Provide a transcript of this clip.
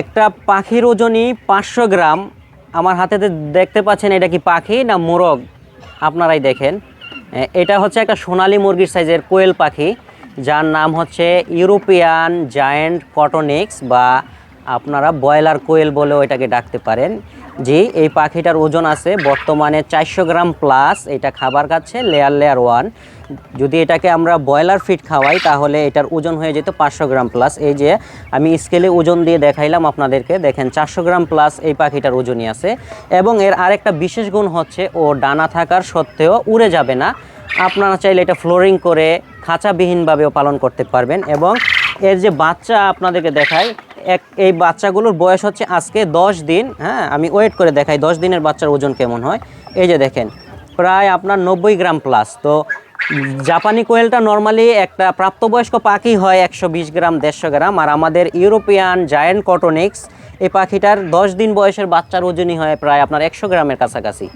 একটা পাখির ওজনই পাঁচশো গ্রাম। আমার হাতেতে দেখতে পাচ্ছেন এটা কি পাখি না মোরগ? আপনারাই দেখেন। এটা হচ্ছে একটা সোনালি মুরগির সাইজের কোয়েল পাখি, যার নাম হচ্ছে ইউরোপিয়ান জায়েন্ট কটনিক্স বা আপনারা ব্রয়লার কোয়েল বলেও এটাকে ডাকতে পারেন। জি, এই পাখিটার ওজন আছে বর্তমানে চারশো গ্রাম প্লাস এটা খাবার খাচ্ছে লেয়ার লেয়ার ওয়ান যদি এটাকে আমরা ব্রয়লার ফিট খাওয়াই, তাহলে এটার ওজন হয়ে যেত পাঁচশো গ্রাম প্লাস এই যে আমি স্কেলে ওজন দিয়ে দেখাইলাম আপনাদেরকে, দেখেন চারশো গ্রাম প্লাস এই পাখিটার ওজনই আছে। এবং এর আরেকটা বিশেষ গুণ হচ্ছে, ও ডানা থাকার সত্ত্বেও উড়ে যাবে না। আপনারা চাইলে এটা ফ্লোরিং করে খাঁচাবিহীনভাবেও পালন করতে পারবেন। এবং এর যে বাচ্চা আপনাদেরকে দেখাই এক, এই বাচ্চাগুলোর বয়স হচ্ছে আজকে দশ দিন হ্যাঁ আমি ওয়েট করে দেখাই, দশ দিনের বাচ্চার ওজন কেমন হয়। এই যে দেখেন, প্রায় আপনার নব্বই গ্রাম প্লাস তো জাপানি কোয়েলটা নর্মালি একটা প্রাপ্তবয়স্ক পাখি হয় একশো বিশ গ্রাম, দেড়শো গ্রাম, আর আমাদের ইউরোপিয়ান জায়েন্ট কটনিক্স এই পাখিটার দশ দিন বয়সের বাচ্চার ওজনই হয় প্রায় আপনার একশো গ্রামের কাছাকাছি।